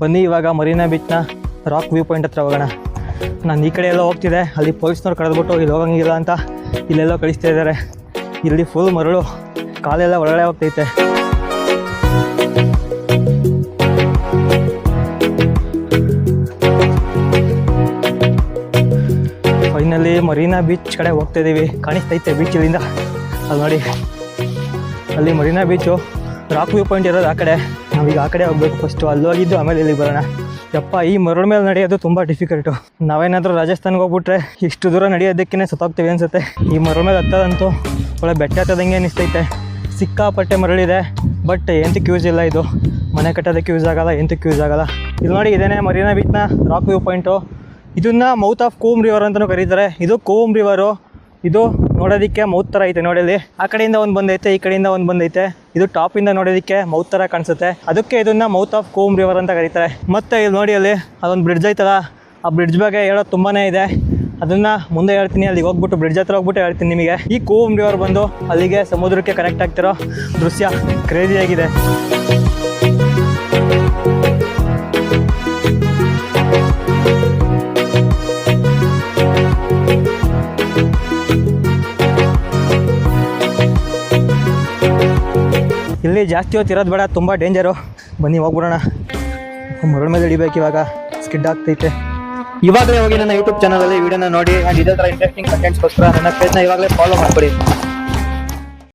ಬನ್ನಿ ಇವಾಗ ಮರೀನಾ ಬೀಚ್ನ ರಾಕ್ ವ್ಯೂ ಪಾಯಿಂಟ್ ಹತ್ರ ಹೋಗೋಣ. ನಾನು ಈ ಕಡೆ ಎಲ್ಲ ಹೋಗ್ತಿದ್ದೆ, ಅಲ್ಲಿ ಪೊಲೀಸ್ನವ್ರು ಕಳೆದ್ಬಿಟ್ಟು ಇಲ್ಲಿ ಹೋಗಂಗಿಲ್ಲ ಅಂತ ಇಲ್ಲೆಲ್ಲೋ ಕಳಿಸ್ತಾ ಇದ್ದಾರೆ ಇಲ್ಲಿ ಫುಲ್ ಮರಳು, ಕಾಲೆಲ್ಲ ಒಳಗಡೆ ಹೋಗ್ತೈತೆ. ಫೈನಲಿ ಮರೀನಾ ಬೀಚ್ ಕಡೆ ಹೋಗ್ತಾ ಇದ್ದೀವಿ ಕಾಣಿಸ್ತೈತೆ ಬೀಚ್ ಇಲ್ಲಿಂದ. ಅಲ್ಲಿ ನೋಡಿ. ಅಲ್ಲಿ Marina beach rock view point ಇರೋದು ಆ ಕಡೆ. ನಾವೀಗ ಆ ಕಡೆ ಹೋಗ್ಬೇಕು ಫಸ್ಟು ಅಲ್ಲಿ ಹೋಗಿದ್ದು ಆಮೇಲೆ ಇಲ್ಲಿಗೆ ಬರೋಣ. ಯಪ್ಪ, ಈ ಮರಳ ಮೇಲೆ ನಡೆಯೋದು ತುಂಬ ಡಿಫಿಕಲ್ಟು ನಾವೇನಾದರೂ ರಾಜಸ್ಥಾನ್ಗೆ ಹೋಗ್ಬಿಟ್ರೆ ಇಷ್ಟು ದೂರ ನಡೆಯೋದಕ್ಕೇ ಸತ್ತೋಗ್ತೀವಿ ಅನ್ಸುತ್ತೆ. ಈ ಮರಳ ಮೇಲೆ ಹತ್ತದಂತೂ ಒಳ್ಳೆ ಬೆಟ್ಟ ಹತ್ತದಂಗೆ ಅನಿಸ್ತೈತೆ. ಸಿಕ್ಕಾಪಟ್ಟೆ ಮರಳಿದೆ ಬಟ್ ಎಂತಕ್ಕೆ ಯೂಸ್ ಇಲ್ಲ ಇದು. ಮನೆ ಕಟ್ಟೋದಕ್ಕೆ ಯೂಸ್ ಆಗಲ್ಲ ಎಂತಕ್ಕೆ ಯೂಸ್ ಆಗಲ್ಲ. ಇಲ್ಲಿ ನೋಡಿ, ಇದೇನೆ ಮರೀನಾ ಬೀಚ್ನ ರಾಕ್ ವ್ಯೂ ಪಾಯಿಂಟು ಇದನ್ನ ಮೌತ್ ಆಫ್ ಕೂಮ್ ರಿವರ್ ಅಂತಲೂ ಕರೀತಾರೆ. ಇದು ಕೂಮ್ ರಿವರು ಇದು ನೋಡೋದಕ್ಕೆ ಮೌತ್ ತರ ಐತೆ ನೋಡಿ ಇಲ್ಲಿ ಆ ಕಡೆಯಿಂದ ಒಂದು ಬಂದೈತೆ, ಈ ಕಡೆಯಿಂದ ಒಂದು ಬಂದೈತೆ. ಇದು ಟಾಪಿಂದ ನೋಡೋದಕ್ಕೆ ಮೌತ್ ಥರ ಕಾಣಿಸುತ್ತೆ. ಅದಕ್ಕೆ ಇದನ್ನ ಮೌತ್ ಆಫ್ ಕೋಮ್ ರಿವರ್ ಅಂತ ಕರೀತಾರೆ. ಮತ್ತೆ ಇಲ್ಲಿ ನೋಡಿ ಅಲ್ಲಿ, ಅದೊಂದು ಬ್ರಿಡ್ಜ್ ಐತಲ್ಲ, ಆ ಬ್ರಿಡ್ಜ್ ಬಗ್ಗೆ ಹೇಳೋದು ತುಂಬಾನೇ ಇದೆ. ಅದನ್ನ ಮುಂದೆ ಹೇಳ್ತೀನಿ, ಅಲ್ಲಿಗೆ ಹೋಗ್ಬಿಟ್ಟು ಬ್ರಿಡ್ಜ್ ಹತ್ರ ಹೋಗ್ಬಿಟ್ಟು ಹೇಳ್ತೀನಿ ನಿಮಗೆ. ಈ ಕೋಮ್ ರಿವರ್ ಬಂದು ಅಲ್ಲಿಗೆ ಸಮುದ್ರಕ್ಕೆ ಕನೆಕ್ಟ್ ಆಗ್ತಿರೋ ದೃಶ್ಯ ಕ್ರೇಜಿಯಾಗಿದೆ ಇಲ್ಲಿ ಜಾಸ್ತಿ ಹೊತ್ತು ಇರೋದು ಬೇಡ, ತುಂಬ ಡೇಂಜರು ಬನ್ನಿ, ಹೋಗ್ಬಿಡೋಣ. ಮರಳ ಮೇಲೆ ಇಳಿಬೇಕು ಇವಾಗ. ಸ್ಕಿಡ್ ಆಗ್ತೈತೆ. ಇವಾಗಲೇ ಹೋಗಿ ನನ್ನ ಯೂಟ್ಯೂಬ್ ಚಾನಲಲ್ಲಿ ವಿಡಿಯೋನ ನೋಡಿ ಆ್ಯಂಡ್ ಇದೇ ಥರ ಇಂಟ್ರೆಸ್ಟಿಂಗ್ ಕಂಟೆಂಟ್ಸ್ಗೋಸ್ಕರ ನನ್ನ ಪೇಜ್ನ ಇವಾಗಲೇ ಫಾಲೋ ಮಾಡಿಕೊಡಿ